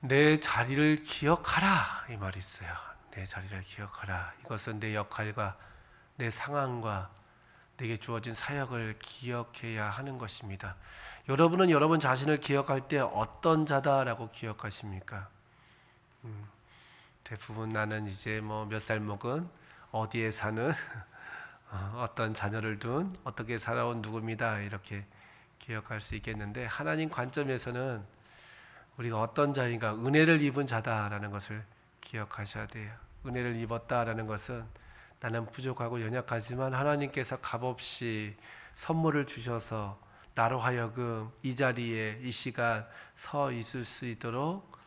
내 자리를 기억하라 이 말이 있어요. 내 자리를 기억하라. 이것은 내 역할과 내 상황과 내게 주어진 사역을 기억해야 하는 것입니다. 여러분은 여러분 자신을 기억할 때 어떤 자다라고 기억하십니까? 음, 대부분 나는 이제 뭐 몇 살 먹은 어디에 사는 어, 어떤 자녀를 둔 어떻게 살아온 누구입니다 이렇게 기억할 수 있겠는데 하나님 관점에서는 우리가 어떤 자인가 은혜를 입은 자다라는 것을 기억하셔야 돼요. 은혜를 입었다라는 것은 나는 부족하고 연약하지만 하나님께서 값없이 선물을 주셔서 나로 하여금 이 자리에 이 시간 서 있을 수 있도록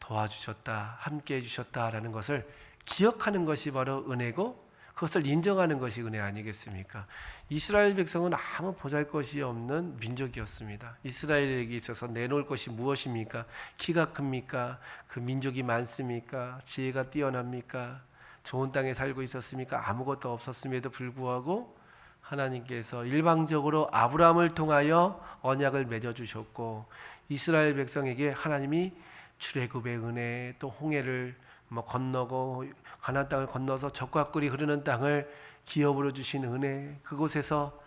도와주셨다, 함께 해주셨다라는 것을 기억하는 것이 바로 은혜고 그것을 인정하는 것이 은혜 아니겠습니까? 이스라엘 백성은 아무 보잘 것이 없는 민족이었습니다. 이스라엘에게 있어서 내놓을 것이 무엇입니까? 키가 큽니까? 그 민족이 많습니까? 지혜가 뛰어납니까? 좋은 땅에 살고 있었습니까? 아무것도 없었음에도 불구하고 하나님께서 일방적으로 아브라함을 통하여 언약을 맺어 주셨고 이스라엘 백성에게 하나님이 출애굽의 은혜 또 홍해를 뭐 건너고 가나안 땅을 건너서 적과 꿀이 흐르는 땅을 기업으로 주신 은혜 그곳에서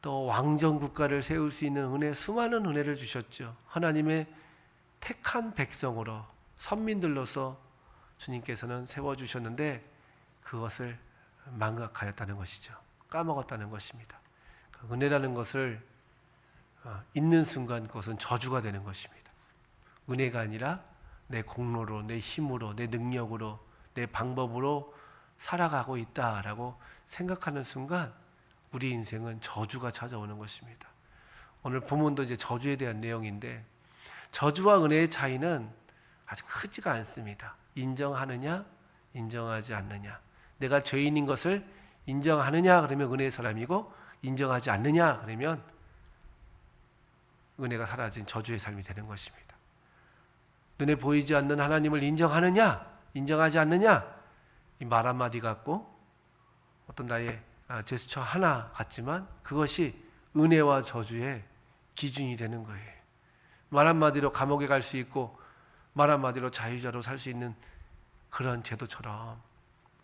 또 왕정 국가를 세울 수 있는 은혜 수많은 은혜를 주셨죠. 하나님의 택한 백성으로 선민들로서 주님께서는 세워 주셨는데 그것을 망각하였다는 것이죠. 까먹었다는 것입니다. 그 은혜라는 것을 어, 있는 순간 그것은 저주가 되는 것입니다. 은혜가 아니라 내 공로로, 내 힘으로, 내 능력으로, 내 방법으로 살아가고 있다라고 생각하는 순간 우리 인생은 저주가 찾아오는 것입니다. 오늘 본문도 이제 저주에 대한 내용인데 저주와 은혜의 차이는 아주 크지가 않습니다. 인정하느냐, 인정하지 않느냐. 내가 죄인인 것을 인정하느냐 그러면 은혜의 사람이고 인정하지 않느냐 그러면 은혜가 사라진 저주의 삶이 되는 것입니다. 눈에 보이지 않는 하나님을 인정하느냐, 인정하지 않느냐, 이 말 한마디 같고 어떤 나의 아, 제스처 하나 같지만 그것이 은혜와 저주의 기준이 되는 거예요. 말 한마디로 감옥에 갈 수 있고 말 한마디로 자유자로 살 수 있는 그런 제도처럼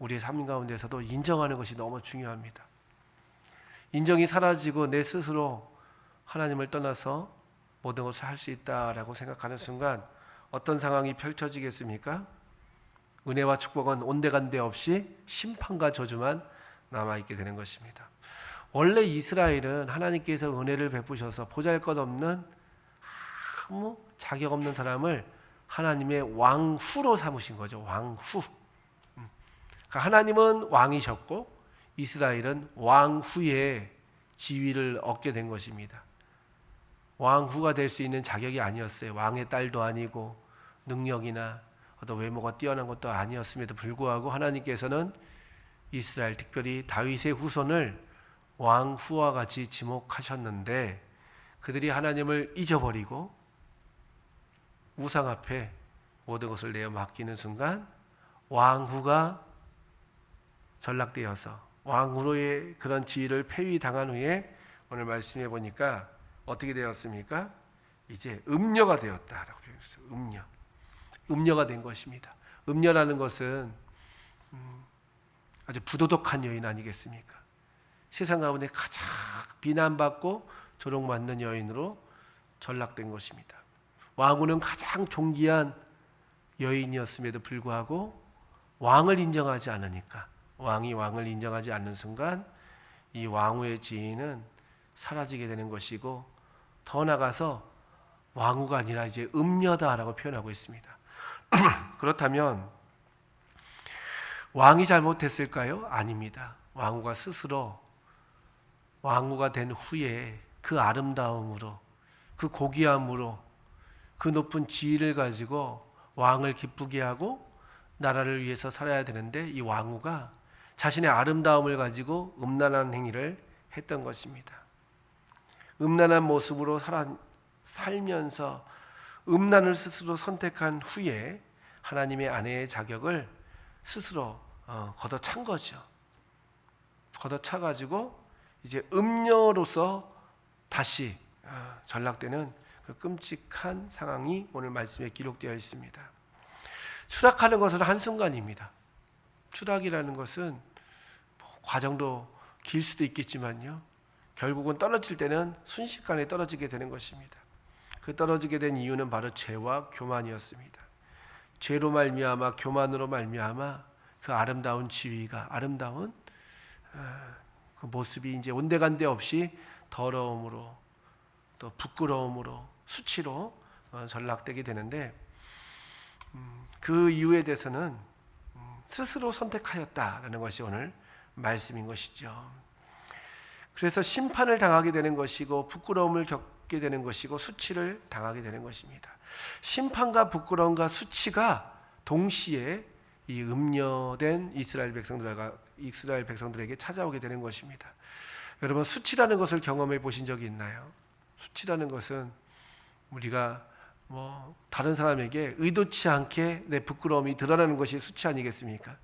우리의 삶 가운데서도 인정하는 것이 너무 중요합니다. 인정이 사라지고 내 스스로 하나님을 떠나서 모든 것을 할 수 있다라고 생각하는 순간 어떤 상황이 펼쳐지겠습니까? 은혜와 축복은 온데간데 없이 심판과 저주만 남아 있게 되는 것입니다. 원래 이스라엘은 하나님께서 은혜를 베푸셔서 보잘것없는 아무 자격 없는 사람을 하나님의 왕후로 삼으신 거죠. 왕후. 음. 그러니까 하나님은 왕이셨고 이스라엘은 왕후의 지위를 얻게 된 것입니다. 왕후가 될 수 있는 자격이 아니었어요. 왕의 딸도 아니고 능력이나 어떤 외모가 뛰어난 것도 아니었음에도 불구하고 하나님께서는 이스라엘 특별히 다윗의 후손을 왕 후와 같이 지목하셨는데 그들이 하나님을 잊어버리고 우상 앞에 모든 것을 내어 맡기는 순간 왕후가 전락되어서 왕후로의 그런 지위를 폐위당한 후에 오늘 말씀해 보니까 어떻게 되었습니까? 이제 음녀가 되었다라고 표현했어요. 음녀. 음녀가 된 것입니다. 음녀라는 것은 음, 아주 부도덕한 여인 아니겠습니까? 세상 가운데 가장 비난받고 조롱받는 여인으로 전락된 것입니다. 왕후는 가장 존귀한 여인이었음에도 불구하고 왕을 인정하지 않으니까 왕이 왕을 인정하지 않는 순간 이 왕후의 지위는 사라지게 되는 것이고 더 나가서 왕후가 아니라 이제 음녀다라고 표현하고 있습니다. 그렇다면 왕이 잘못했을까요? 아닙니다. 왕후가 스스로 왕후가 된 후에 그 아름다움으로 그 고귀함으로 그 높은 지위를 가지고 왕을 기쁘게 하고 나라를 위해서 살아야 되는데 이 왕후가 자신의 아름다움을 가지고 음란한 행위를 했던 것입니다. 음란한 모습으로 살아, 살면서 음란을 스스로 선택한 후에 하나님의 아내의 자격을 스스로 어, 걷어찬 거죠. 걷어차 가지고 이제 음녀로서 다시 어, 전락되는 그 끔찍한 상황이 오늘 말씀에 기록되어 있습니다. 추락하는 것은 한순간입니다. 추락이라는 것은 뭐 과정도 길 수도 있겠지만요. 결국은 떨어질 때는 순식간에 떨어지게 되는 것입니다. 그 떨어지게 된 이유는 바로 죄와 교만이었습니다. 죄로 말미암아 교만으로 말미암아 그 아름다운 지위가 아름다운 어, 그 모습이 이제 온데간데 없이 더러움으로 또 부끄러움으로 수치로 어, 전락되게 되는데 음, 그 이유에 대해서는 음, 스스로 선택하였다라는 것이 오늘 말씀인 것이죠. 그래서 심판을 당하게 되는 것이고 부끄러움을 겪 게 되는 것이고 수치를 당하게 되는 것입니다. 심판과 부끄러움과 수치가 동시에 이 음녀된 이스라엘 백성들과 이스라엘 백성들에게 찾아오게 되는 것입니다. 여러분 수치라는 것을 경험해 보신 적이 있나요? 수치라는 것은 우리가 뭐 다른 사람에게 의도치 않게 내 부끄러움이 드러나는 것이 수치 아니겠습니까?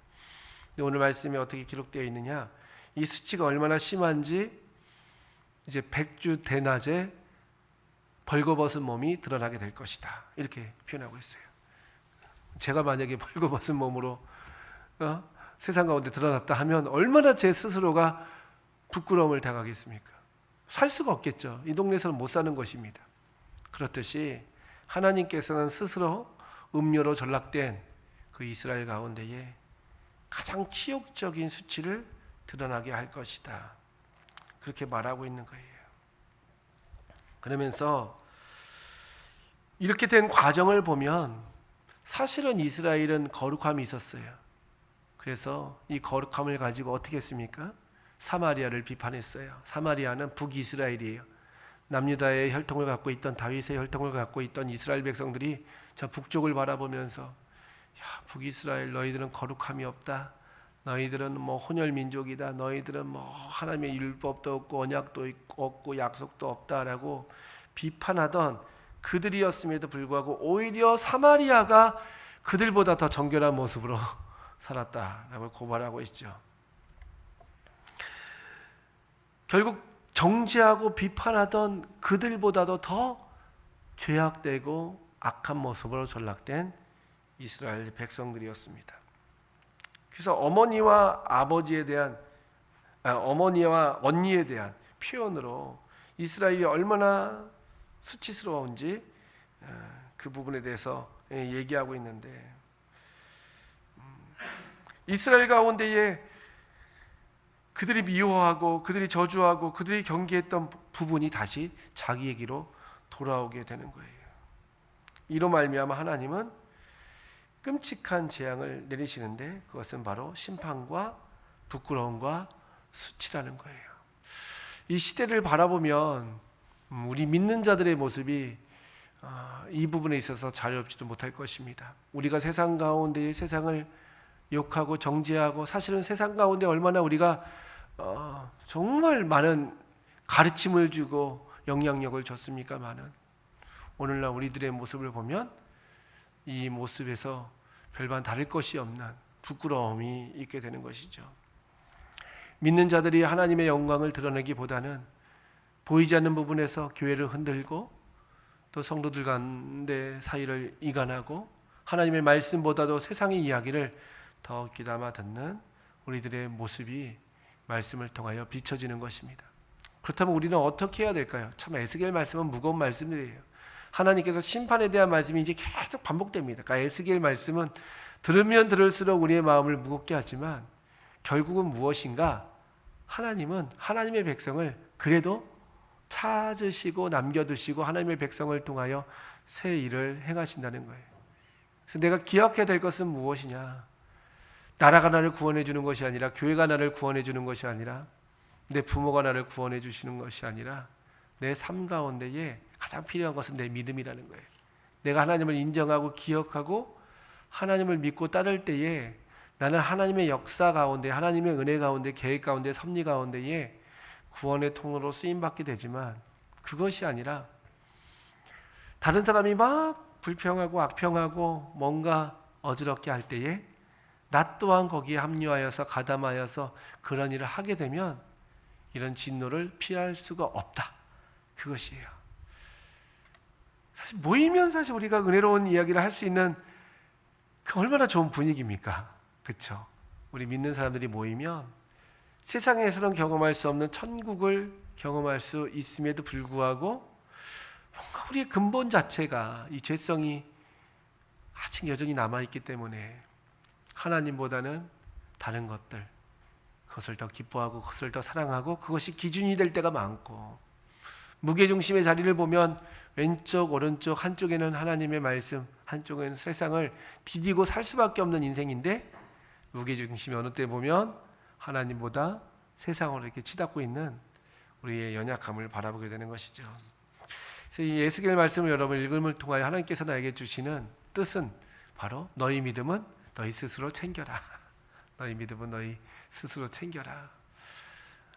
근데 오늘 말씀에 어떻게 기록되어 있느냐? 이 수치가 얼마나 심한지 이제 백주 대낮에 벌거벗은 몸이 드러나게 될 것이다. 이렇게 표현하고 있어요. 제가 만약에 벌거벗은 몸으로 어? 세상 가운데 드러났다 하면 얼마나 제 스스로가 부끄러움을 당하겠습니까? 살 수가 없겠죠. 이 동네에서는 못 사는 것입니다. 그렇듯이 하나님께서는 스스로 음료로 전락된 그 이스라엘 가운데에 가장 치욕적인 수치를 드러나게 할 것이다. 그렇게 말하고 있는 거예요. 그러면서 이렇게 된 과정을 보면 사실은 이스라엘은 거룩함이 있었어요. 그래서 이 거룩함을 가지고 어떻게 했습니까? 사마리아를 비판했어요. 사마리아는 북이스라엘이에요. 남유다의 혈통을 갖고 있던 다윗의 혈통을 갖고 있던 이스라엘 백성들이 저 북쪽을 바라보면서 야, 북이스라엘 너희들은 거룩함이 없다. 너희들은 뭐 혼혈 민족이다. 너희들은 뭐 하나님의 율법도 없고 언약도 없고 약속도 없다라고 비판하던 그들이었음에도 불구하고 오히려 사마리아가 그들보다 더 정결한 모습으로 살았다라고 고발하고 있죠. 결국 정죄하고 비판하던 그들보다도 더 죄악되고 악한 모습으로 전락된 이스라엘 백성들이었습니다. 그래서 어머니와 아버지에 대한 아, 어머니와 언니에 대한 표현으로 이스라엘이 얼마나 수치스러운지 아, 그 부분에 대해서 예, 얘기하고 있는데 음, 이스라엘 가운데에 그들이 미워하고 그들이 저주하고 그들이 경계했던 부분이 다시 자기에게로 돌아오게 되는 거예요. 이로 말미암아 하나님은 끔찍한 재앙을 내리시는데 그것은 바로 심판과 부끄러움과 수치라는 거예요. 이 시대를 바라보면 음, 우리 믿는 자들의 모습이 아, 이 부분에 있어서 자유롭지도 못할 것입니다. 우리가 세상 가운데 세상을 욕하고 정죄하고 사실은 세상 가운데 얼마나 우리가 어, 정말 많은 가르침을 주고 영향력을 줬습니까? 많은 오늘날 우리들의 모습을 보면 이 모습에서 별반 다를 것이 없는 부끄러움이 있게 되는 것이죠. 믿는 자들이 하나님의 영광을 드러내기보다는 보이지 않는 부분에서 교회를 흔들고 또 성도들 가운데 사이를 이간하고 하나님의 말씀보다도 세상의 이야기를 더 귀담아 듣는 우리들의 모습이 말씀을 통하여 비춰지는 것입니다. 그렇다면 우리는 어떻게 해야 될까요? 참 에스겔 말씀은 무거운 말씀이에요. 하나님께서 심판에 대한 말씀이 이제 계속 반복됩니다. 그러니까 에스겔 말씀은 들으면 들을수록 우리의 마음을 무겁게 하지만 결국은 무엇인가? 하나님은 하나님의 백성을 그래도 찾으시고 남겨두시고 하나님의 백성을 통하여 새 일을 행하신다는 거예요. 그래서 내가 기억해야 될 것은 무엇이냐? 나라가 나를 구원해 주는 것이 아니라 교회가 나를 구원해 주는 것이 아니라 내 부모가 나를 구원해 주시는 것이 아니라 내 삶 가운데에 가장 필요한 것은 내 믿음이라는 거예요. 내가 하나님을 인정하고 기억하고 하나님을 믿고 따를 때에 나는 하나님의 역사 가운데 하나님의 은혜 가운데 계획 가운데 섭리 가운데에 구원의 통로로 쓰임 받게 되지만 그것이 아니라 다른 사람이 막 불평하고 악평하고 뭔가 어지럽게 할 때에 나 또한 거기에 합류하여서 가담하여서 그런 일을 하게 되면 이런 진노를 피할 수가 없다. 그것이에요. 사실 모이면 사실 우리가 은혜로운 이야기를 할 수 있는 그 얼마나 좋은 분위기입니까? 그렇죠? 우리 믿는 사람들이 모이면 세상에서는 경험할 수 없는 천국을 경험할 수 있음에도 불구하고 뭔가 우리의 근본 자체가 이 죄성이 아직 여전히 남아 있기 때문에 하나님보다는 다른 것들 그것을 더 기뻐하고 그것을 더 사랑하고 그것이 기준이 될 때가 많고 무게중심의 자리를 보면 왼쪽 오른쪽 한쪽에는 하나님의 말씀 한쪽에는 세상을 디디고 살 수밖에 없는 인생인데 무게중심이 어느 때 보면 하나님보다 세상으로 이렇게 치닫고 있는 우리의 연약함을 바라보게 되는 것이죠. 그래서 이 예수겔 말씀을 여러분 읽음을 통하여 하나님께서 나에게 주시는 뜻은 바로 너희 믿음은 너희 스스로 챙겨라. 너희 믿음은 너희 스스로 챙겨라.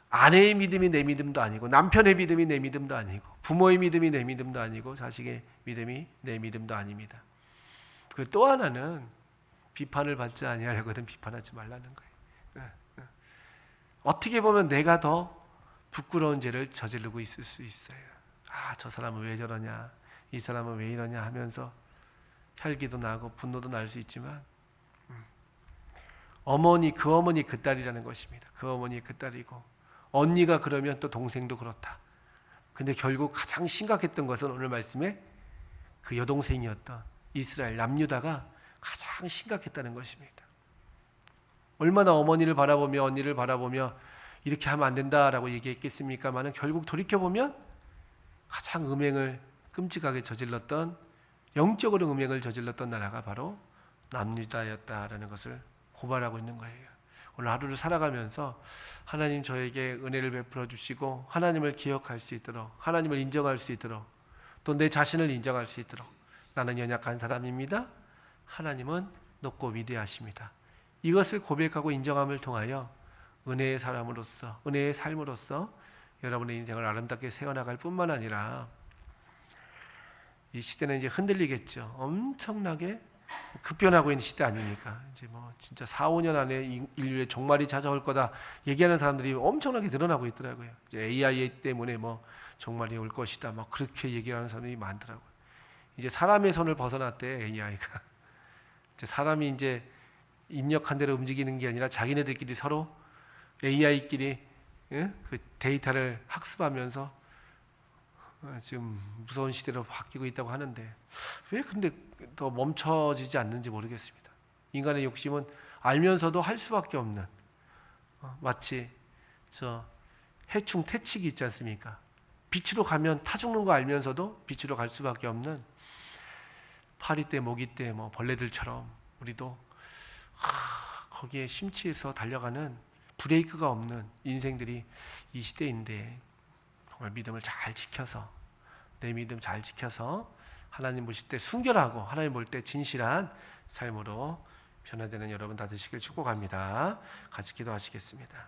아내의 믿음이 내 믿음도 아니고 남편의 믿음이 내 믿음도 아니고 부모의 믿음이 내 믿음도 아니고 자식의 믿음이 내 믿음도 아닙니다. 그 또 하나는 비판을 받지 아니하려거든 비판하지 말라는 거예요. 어떻게 보면 내가 더 부끄러운 죄를 저지르고 있을 수 있어요. 아, 저 사람은 왜 저러냐? 이 사람은 왜 이러냐 하면서 혈기도 나고 분노도 날 수 있지만 음. 어머니 그 어머니 그 딸이라는 것입니다. 그 어머니 그 딸이고 언니가 그러면 또 동생도 그렇다. 근데 결국 가장 심각했던 것은 오늘 말씀에 그 여동생이었던 이스라엘 남유다가 가장 심각했다는 것입니다. 얼마나 어머니를 바라보며 언니를 바라보며 이렇게 하면 안 된다라고 얘기했겠습니까만은 결국 돌이켜 보면 가장 음행을 끔찍하게 저질렀던 영적으로 음행을 저질렀던 나라가 바로 남유다였다라는 것을 고발하고 있는 거예요. 오늘 하루를 살아가면서 하나님 저에게 은혜를 베풀어 주시고 하나님을 기억할 수 있도록 하나님을 인정할 수 있도록 또 내 자신을 인정할 수 있도록 나는 연약한 사람입니다. 하나님은 높고 위대하십니다. 이것을 고백하고 인정함을 통하여 은혜의 사람으로서 은혜의 삶으로서 여러분의 인생을 아름답게 세워나갈 뿐만 아니라 이 시대는 이제 흔들리겠죠. 엄청나게 급변하고 있는 시대 아닙니까? 이제 뭐 진짜 4, 5년 안에 인- 인류의 종말이 찾아올 거다 얘기하는 사람들이 엄청나게 늘어나고 있더라고요. AI 때문에 뭐 종말이 올 것이다. 막 그렇게 얘기하는 사람이 많더라고요. 이제 사람의 손을 벗어났대 AI가. 이제 사람이 이제 입력한 대로 움직이는 게 아니라 자기네들끼리 서로 AI끼리 그 데이터를 학습하면서 어, 지금 무서운 시대로 바뀌고 있다고 하는데 왜 근데 더 멈춰지지 않는지 모르겠습니다. 인간의 욕심은 알면서도 할 수밖에 없는 어, 마치 저 해충 퇴치기 있지 않습니까? 빛으로 가면 타 죽는 거 알면서도 빛으로 갈 수밖에 없는 파리 때 모기 때 뭐 벌레들처럼 우리도 하, 거기에 심취해서 달려가는 브레이크가 없는 인생들이 이 시대인데 정말 믿음을 잘 지켜서 내 믿음 잘 지켜서 하나님 보실 때 순결하고 하나님 볼 때 진실한 삶으로 변화되는 여러분 다 되시길 축복합니다. 같이 기도하시겠습니다.